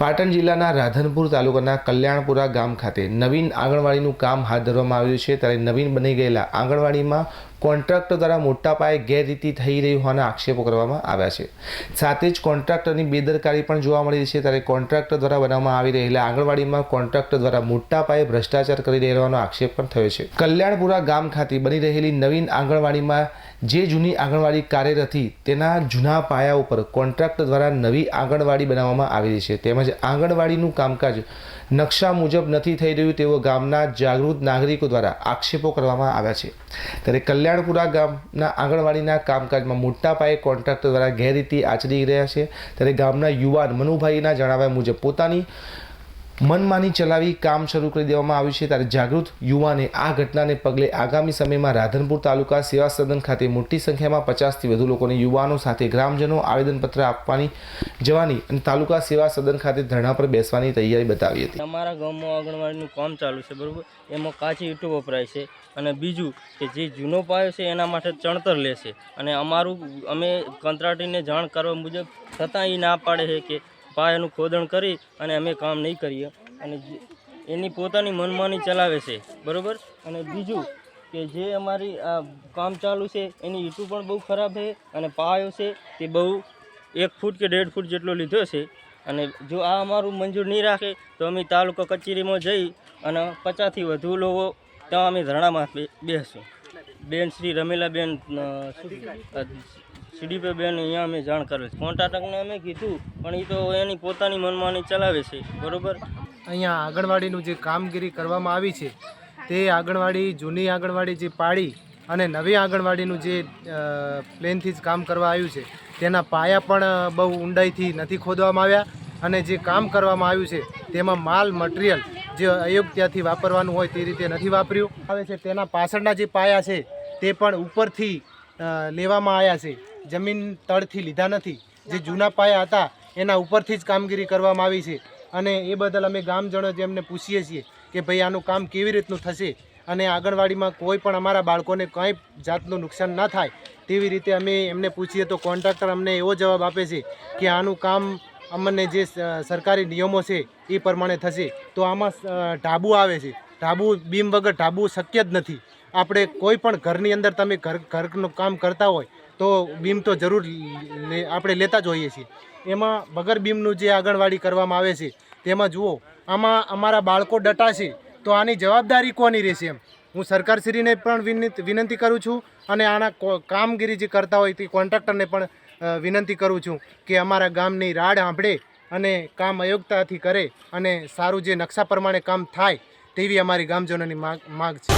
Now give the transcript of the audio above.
પાટણ જિલ્લાના રાધનપુર તાલુકાના કલ્યાણપુરા ગામ ખાતે નવીન આંગણવાડીનું કામ હાથ ધરવામાં આવ્યું છે. ત્યારે નવીન બની ગયેલા આંગણવાડીમાં કોન્ટ્રાક્ટર દ્વારા મોટા પાયે ગેરરીતિ થઈ રહી હોવાના આક્ષેપો કરવામાં આવ્યા છે. સાથે જ કોન્ટ્રાક્ટરની બેદરકારી પણ જોવા મળી રહી છે. ત્યારે કોન્ટ્રાક્ટર દ્વારા બનાવવામાં આવી રહેલા આંગણવાડીમાં કોન્ટ્રાક્ટર દ્વારા મોટા પાયે ભ્રષ્ટાચાર કરી રહેવાનો આક્ષેપ પણ થયો છે. કલ્યાણપુરા ગામ ખાતે બની રહેલી નવીન આંગણવાડીમાં જે જૂની આંગણવાડી કાર્યરત હતી, તેના જૂના પાયા ઉપર કોન્ટ્રાક્ટર દ્વારા નવી આંગણવાડી બનાવવામાં આવી રહી છે. તેમજ આંગણવાડીનું કામકાજ નકશા મુજબ નથી થઈ રહ્યું તેવો ગામના જાગૃત નાગરિકો દ્વારા આક્ષેપો કરવામાં આવ્યા છે. ત્યારે કલ્યાણપુરા ગામના આંગણવાડીના કામકાજમાં મોટા પાયે કોન્ટ્રાક્ટર દ્વારા ગેરરીતિ આચરી રહ્યા છે. ત્યારે ગામના યુવાન મનુભાઈના જણાવ્યા મુજબ પોતાની મનમાની ચલાવી કામ શરૂ કરી દેવામાં આવ્યું છે ત્યારે જાગૃત યુવાને આ ઘટનાને પગલે આગામી સમયમાં રાધનપુર તાલુકા સેવા સદન ખાતે મોટી સંખ્યામાં પચાસથી વધુ લોકોને યુવાનો સાથે ગ્રામજનો આવેદનપત્ર આપવાની જવાની અને તાલુકા સેવા સદન ખાતે ધરણા પર બેસવાની તૈયારી બતાવી હતી. અમારા ગામમાં આંગણવાડીનું કામ ચાલુ છે, બરાબર? એમાં કાચી ઈંટો વપરાય છે અને બીજું કે જે જૂનો પાયો છે એના માટે ચણતર લેશે અને અમારું, અમે કંત્રાટીને જાણ કરવા મુજબ છતાં એ ના પાડે છે કે પાયાનું ખોદણ કરી અને અમે કામ નહીં કરીએ. અને એની પોતાની મનમાની ચલાવે છે. બરાબર? અને બીજું કે જે અમારી આ કામ ચાલુ છે, એની ઈટું પણ બહુ ખરાબ છે અને પાયો છે તે બહુ એક ફૂટ કે દેઢ ફૂટ જેટલો લીધો છે. અને જો આ અમારું મંજૂર નહીં રાખે, તો અમે તાલુકા કચેરીમાં જઈ અને પચાસથી વધુ લોકો ત્યાં અમે ધરણામાં બેસું બેન શ્રી રમીલાબેન શું- સીડીપી બેન અહીંયા અમે જાણ કરેલ કોન્ટ્રાક્ટરને અમે કીધું, પણ એ તો એની પોતાની મનમાની ચલાવે છે. બરાબર? અહીંયા આંગણવાડીનું જે કામગીરી કરવામાં આવી છે, તે આંગણવાડી, જૂની આંગણવાડી જે પાડી અને નવી આંગણવાડીનું જે પ્લેનથી જ કામ કરવા આવ્યું છે, તેના પાયા પણ બહુ ઊંડાઈથી નથી ખોદવામાં આવ્યા અને જે કામ કરવામાં આવ્યું છે, તેમાં માલ, મટીરિયલ જે અયોગ્યાથી વાપરવાનું હોય તે રીતે નથી વાપર્યું. આવે છે, તેના પાછળના જે પાયા છે, તે પણ ઉપરથી લેવામાં આવ્યા છે. જમીન તળથી લીધા નથી. જે જૂના પાયા હતા, એના ઉપરથી જ કામગીરી કરવામાં આવી છે. અને એ બદલ અમે ગામજનો જેમને પૂછીએ છીએ કે ભાઈ આનું કામ કેવી રીતનું થશે અને આંગણવાડીમાં કોઈ પણ અમારા બાળકોને કંઈ જાતનું નુકસાન ના થાય તેવી રીતે અમે એમને પૂછીએ તો કોન્ટ્રાક્ટર અમને એવો જવાબ આપે છે કે આનું કામ અમને જે સરકારી નિયમો છે એ પ્રમાણે થશે. તો આમાં ઢાબુ આવે છે. ઢાબુ બીમ વગર ઢાબુ શક્ય જ નથી. આપણે કોઈ પણ ઘરની અંદર તમે ઘર, ઘરનું કામ કરતા હોય તો બીમ તો જરૂર આપણે લેતા જ હોઈએ છીએ. એમાં વગર બીમનું જે આંગણવાડી કરવામાં આવે છે, તેમાં જુઓ, આમાં અમારા બાળકો ડટાશે, તો આની જવાબદારી કોની રહેશે એમ? હું સરકારશ્રીને પણ વિનંતી કરું છું અને આના કામગીરી જે કરતા હોય તે કોન્ટ્રાક્ટરને પણ વિનંતી કરું છું કે અમારા ગામની રાડ સાંભળે અને કામ અયોગ્યતાથી કરે અને સારું જે નકશા પ્રમાણે કામ થાય તેવી અમારી ગામજનોની માગ માગ છે.